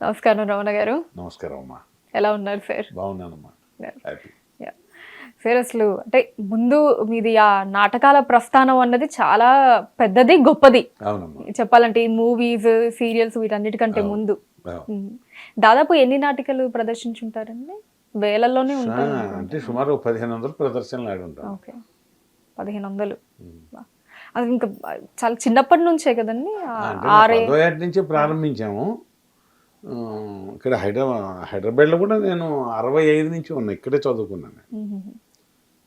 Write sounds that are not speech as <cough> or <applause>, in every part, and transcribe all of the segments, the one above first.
నమస్కారం రమణ గారు. నమస్కారం అమ్మా. ఎలా ఉన్నారు సార్? బాగున్నానమ్మా. హ్యాపీ. సార్ అసలు అంటే ముందు మీది ఆ నాటకాల ప్రస్థానం అన్నది చాలా పెద్దది గొప్పది. చెప్పాలంటే ఈ మూవీస్ సీరియల్స్ వీటన్నిటికంటే ముందు. ఉమ్. దాదాపు ఎన్ని నాటికలు ప్రదర్శించుంటారండి? వేలల్లోనే ఆ, ఉంటాయి అంటే సుమారు పదిహేను వందల ప్రదర్శనలు ఆడి ఉంటాం ఓకే. పదిహేను వందలు అది ఇంకా చాలా చిన్నప్పటి నుంచే కదండి? ఆరే నుంచి ప్రారంభించాము. ఇక్కడ హైదరాబాద్ హైదరాబాద్లో కూడా నేను అరవై ఐదు నుంచి ఉన్నా ఇక్కడే చదువుకున్నాను.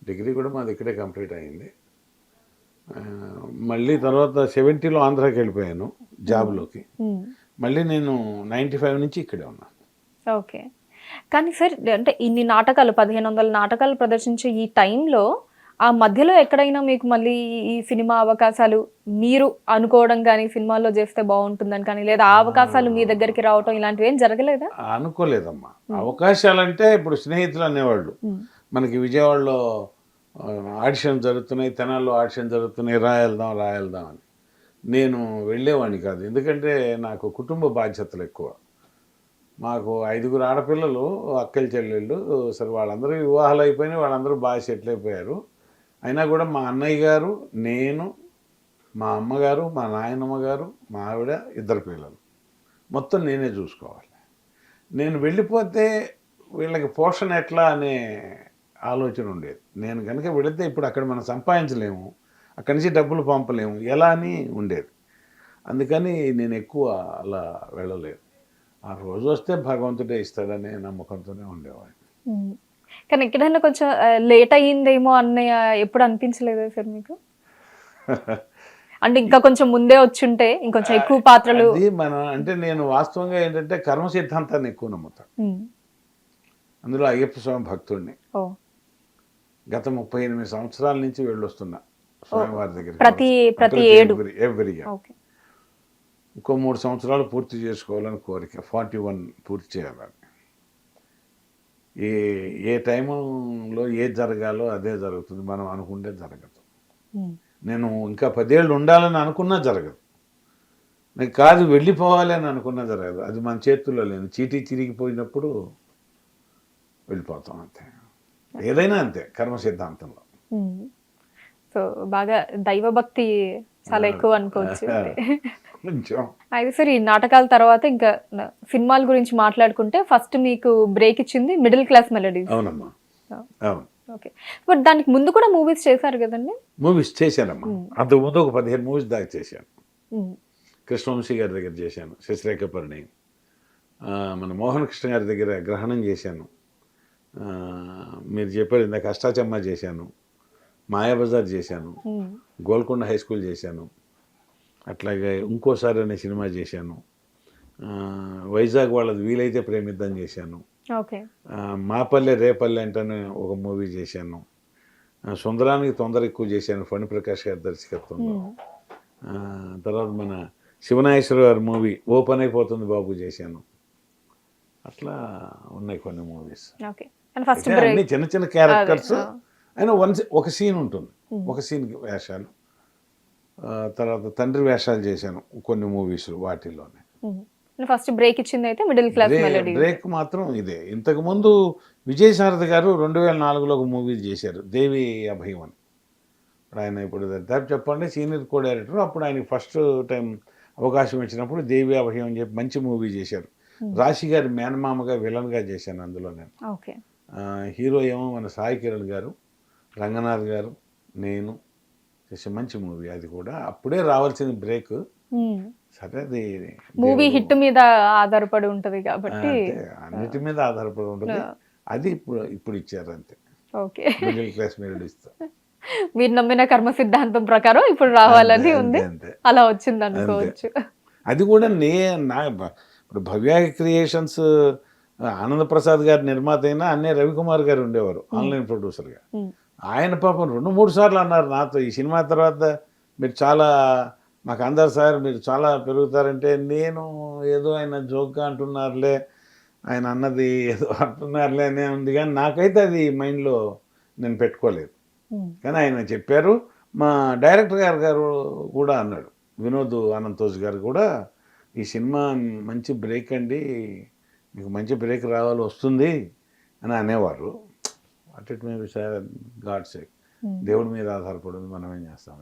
డిగ్రీ కూడా మాది ఇక్కడే కంప్లీట్ అయింది. మళ్ళీ తర్వాత సెవెంటీలో ఆంధ్రాకి వెళ్ళిపోయాను జాబ్లోకి. మళ్ళీ నేను నైంటీ ఫైవ్ నుంచి ఇక్కడే ఉన్నాను ఓకే. కానీ సార్ అంటే ఇన్ని నాటకాలు పదిహేను వందల నాటకాలు ప్రదర్శించే ఈ టైంలో ఆ మధ్యలో ఎక్కడైనా మీకు మళ్ళీ ఈ సినిమా అవకాశాలు మీరు అనుకోవడం కానీ సినిమాల్లో చేస్తే బాగుంటుందని కానీ లేదా ఆ అవకాశాలు మీ దగ్గరికి రావటం ఇలాంటివి ఏం జరగలేదా? అనుకోలేదమ్మా. అవకాశాలంటే ఇప్పుడు స్నేహితులు అనేవాళ్ళు. మనకి విజయవాడలో ఆడిషన్ జరుగుతున్నాయి తెనాల్లో ఆడిషన్ జరుగుతున్నాయి రాయల్దాం రాయల్దాం అని. నేను వెళ్ళేవాడిని కాదు. ఎందుకంటే నాకు కుటుంబ బాధ్యతలు ఎక్కువ. మాకు ఐదుగురు ఆడపిల్లలు అక్కల చెల్లెళ్ళు సరే వాళ్ళందరూ వివాహాలు అయిపోయినాయి వాళ్ళందరూ బాగా సెటిల్ అయిపోయారు. అయినా కూడా మా అన్నయ్య గారు నేను మా అమ్మగారు మా నాయనమ్మ గారు మా ఆవిడ ఇద్దరు పిల్లలు. మొత్తం నేనే చూసుకోవాలి. నేను వెళ్ళిపోతే వీళ్ళకి పోషణ ఎట్లా అనే ఆలోచన ఉండేది. నేను కనుక వెళితే ఇప్పుడు అక్కడ మనం సంపాదించలేము అక్కడి నుంచి డబ్బులు పంపలేము ఎలా అని ఉండేది. అందుకని నేను ఎక్కువ అలా వెళ్ళలేదు. ఆ రోజు వస్తే భగవంతుడే ఇస్తాడనే నమ్మకంతోనే ఉండేవాడిని. కానీ ఎక్కడైనా కొంచెం లేట్ అయ్యిందేమో అన్నయ్య ఎప్పుడు అనిపించలేదా సార్ మీకు? <laughs> అంటే ఇంకా కొంచెం ముందే వచ్చుంటే ఇంకొంచెం ఎక్కువ పాత్రలు మన అంటే నేను వాస్తవంగా ఏంటంటే కర్మ సిద్ధాంతాన్ని ఎక్కువ నమ్ముతాను. అందులో అయ్యప్ప స్వామి భక్తుడిని. గత ముప్పై ఎనిమిది సంవత్సరాల నుంచి వెళ్ళొస్తున్నా స్వామివారి దగ్గర ప్రతి ప్రతి ఏడు. Every year. ఇంకో మూడు సంవత్సరాలు పూర్తి చేసుకోవాలని కోరిక. ఫార్టీ వన్ పూర్తి చేయాలని. ఏ ఏ టైంలో ఏది జరగాలో అదే జరుగుతుంది. మనం అనుకుంటే జరగదు. నేను ఇంకా పదేళ్ళు ఉండాలని అనుకున్నా జరగదు. నాకు కాదు వెళ్ళిపోవాలి అని అనుకున్నా జరగదు. అది మన చేతుల్లో లేదు చీటీ చిరిగిపోయినప్పుడు వెళ్ళిపోతాం అంతే. ఏదైనా అంతే కర్మ సిద్ధాంతంలో. సో బాగా దైవభక్తి చాలా ఎక్కువ అనుకోవచ్చు <laughs> అయితే సార్ ఈ నాటకాల తర్వాత ఇంకా సినిమాల గురించి మాట్లాడుకుంటే ఫస్ట్ మీకు బ్రేక్ ఇచ్చింది మిడిల్ క్లాస్ మెలడీస్. అవునమ్మా. అవును. ఓకే. బట్ దానికి ముందు కూడా మూవీస్ చేశారు కదండి? మూవీస్ చేశానమ్మా. అంతకుముందు ఒక పదిహేను మూవీస్ దాకా చేశాను. కృష్ణవంశీ గారి దగ్గర చేశాను శశిరేఖ పరిణయం మన మోహన్ కృష్ణ గారి దగ్గర గ్రహణం చేశాను. మీరు చెప్పారు ఇందాక అష్టాచమ్మ చేశాను. మాయాబజార్ చేశాను. గోల్కొండ హై స్కూల్ చేశాను. అట్లాగే ఇంకోసారి అనే సినిమా చేశాను. వైజాగ్ వాళ్ళది వీలైతే ప్రేమిద్దాం చేశాను. మాపల్లె రేపల్లె అంటేనే ఒక మూవీ చేశాను. సుందరానికి తొందర ఎక్కువ చేశాను ఫణి ప్రకాష్ గారి దర్శకత్వంలో. తర్వాత మన శివనాగేశ్వర గారి మూవీ ఓపెన్ అయిపోతుంది బాబు చేశాను. అట్లా ఉన్నాయి కొన్ని మూవీస్. అన్ని చిన్న చిన్న క్యారెక్టర్స్ అయినా వన్ ఒక సీన్ ఉంటుంది. ఒక సీన్ వేషాలు. తర్వాత తండ్రి వేషాలు చేశాను కొన్ని మూవీస్ వాటిల్లోనే. ఫస్ట్ బ్రేక్ ఇచ్చింది అయితే మిడిల్ క్లాస్ మెలడీ బ్రేక్ మాత్రం ఇదే. ఇంతకుముందు విజయ్ సారథి గారు రెండు వేల నాలుగులో ఒక మూవీ చేశారు దేవి అభయం అని ఇప్పుడు ఆయన ఇప్పుడు దాదాపు చెప్పండి సీనియర్ కో డైరెక్టర్ అప్పుడు ఆయనకి ఫస్ట్ టైం అవకాశం ఇచ్చినప్పుడు దేవి అభయం అని చెప్పి మంచి మూవీ చేశారు. రాశి గారి మేనమామగా విలన్గా చేశాను అందులో నేను. హీరో ఏమో మన సాయి కిరణ్ గారు రంగనాథ్ గారు నేను చేసే మంచి మూవీ అది కూడా. అప్పుడే రావాల్సిన బ్రేక్. సరే అది మూవీ హిట్ మీద ఆధారపడి ఉంటది కాబట్టి. అన్నిటి మీద ఆధారపడి ఉంటుంది. అది ఇప్పుడు ఇప్పుడు ఇచ్చారు అంతే. ఓకే. మిడిల్ క్లాస్ మీరు ఇస్తా. <laughs> మీరు నమ్మిన కర్మ సిద్ధాంతం ప్రకారం ఇప్పుడు రావాలని ఉంది. అలా వచ్చింది అనుకోవచ్చు. అది కూడా నే నా ఇప్పుడు భవ్య క్రియేషన్స్ ఆనంద ప్రసాద్ గారి నిర్మాత అయినా అన్నే రవికుమార్ గారు ఉండేవారు ఆన్లైన్ ప్రొడ్యూసర్గా. ఆయన పాపం రెండు మూడు సార్లు అన్నారు నాతో. ఈ సినిమా తర్వాత మీరు చాలా మాకు అందరు సార్ మీరు చాలా పెరుగుతారంటే నేను ఏదో ఆయన జోక్గా అంటున్నారులే ఆయన అన్నది ఏదో అంటున్నారులే అనే ఉంది. కానీ నాకైతే అది మైండ్లో నేను పెట్టుకోలేదు. కానీ ఆయన చెప్పారు మా డైరెక్టర్ గారు గారు కూడా అన్నాడు వినోద్ అనంతోజ్ గారు కూడా ఈ సినిమా మంచి బ్రేక్ అండి మీకు మంచి బ్రేక్ రావాలి వస్తుంది అని అనేవారు. At it may sir god sake దేవుడి మీద ఆధారపడింది మనం ఏం చేస్తాం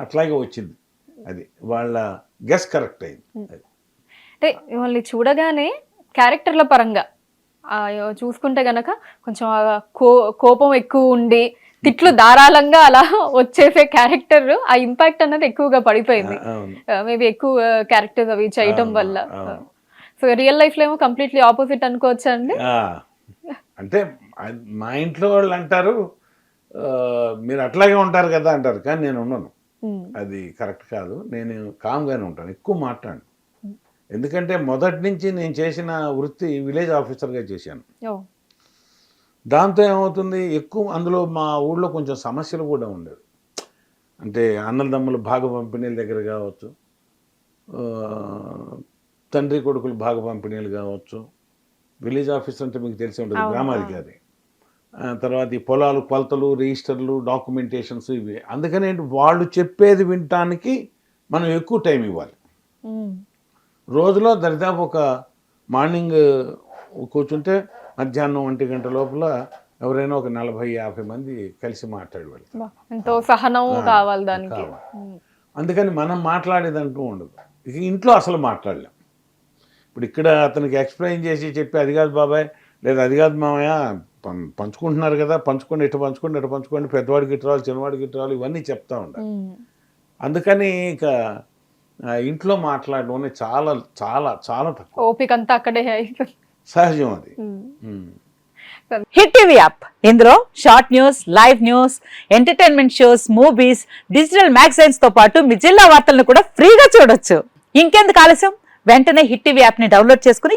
అట్లాగే వచ్చింది. అది వాళ్ళ గెస్ కరెక్ట్ అయింది. అది. అంటే మిమ్మల్ని చూడగానే క్యారెక్టర్ల పరంగా చూసుకుంటే గనక కొంచెం కో కోపం ఎక్కువ ఉండి తిట్లు ధారాళంగా అలా వచ్చేసే క్యారెక్టర్ ఆ ఇంపాక్ట్ అన్నది ఎక్కువగా పడిపోయింది. మేబీ ఎక్కువ క్యారెక్టర్స్ అవి చేయటం వల్ల. సో రియల్ లైఫ్లో ఏమో కంప్లీట్లీ ఆపోజిట్ అనుకోవచ్చా అండి? ఆ, అంటే మా ఇంట్లో వాళ్ళు అంటారు మీరు అట్లాగే ఉంటారు కదా అంటారు కానీ నేను ఉమ్, అది కరెక్ట్ కాదు. నేను కామ్గానే ఉంటాను ఎక్కువ మాట్లాడు ఎందుకంటే మొదటి నుంచి నేను చేసిన వృత్తి విలేజ్ ఆఫీసర్గా చేశాను. దాంతో ఏమవుతుంది? ఎక్కువ అందులో మా ఊళ్ళో కొంచెం సమస్యలు కూడా ఉండేవి. అంటే అన్నదమ్ములు భాగ పంపిణీల దగ్గర కావచ్చు తండ్రి కొడుకులు భాగ పంపిణీలు కావచ్చు. విలేజ్ ఆఫీసర్ అంటే మీకు తెలిసి ఉంటుంది గ్రామాధికారి. తర్వాత ఈ పొలాలు కొలతలు రిజిస్టర్లు డాక్యుమెంటేషన్స్ ఇవి. అందుకని వాళ్ళు చెప్పేది వినటానికి మనం ఎక్కువ టైం ఇవ్వాలి. రోజులో దరిదాపు ఒక మార్నింగ్ కూర్చుంటే మధ్యాహ్నం ఒంటి గంట లోపల ఎవరైనా ఒక నలభై యాభై మంది కలిసి మాట్లాడి వెళ్తారు సహనం కావాలి దానికి. అందుకని మనం మాట్లాడేదంటూ ఉండదు. ఇంట్లో అసలు మాట్లాడలేం. ఇప్పుడు ఇక్కడ అతనికి ఎక్స్ప్లెయిన్ చేసి చెప్పి అది కాదు బాబాయ్ లేదా అది కాదు మామయ్య పం- పంచుకుంటున్నారు కదా పంచుకోండి ఇటు పంచుకోండి ఇటు పంచుకోండి పెద్దవాడికి ఇటు రావాలి చిన్నవాడికి ఇటు రావాలి ఇవన్నీ చెప్తా ఉండాలి. అందుకని ఇక ఇంట్లో మాట్లాడడం అనేది చాలా చాలా చాలా తక్కువ. ఓపిక అంతా అక్కడే అయిపోయింది సహజం అది. Hit TV app. ఇందులో short news live news entertainment shows movies digital మ్యాగజైన్స్తో పాటు మీ జిల్లా వార్తలను కూడా ఫ్రీగా చూడొచ్చు. ఇంకెందుకు ఆలస్యం? వెంటనే హిట్ టీవీ యాప్ని డౌన్లోడ్ చేసుకుని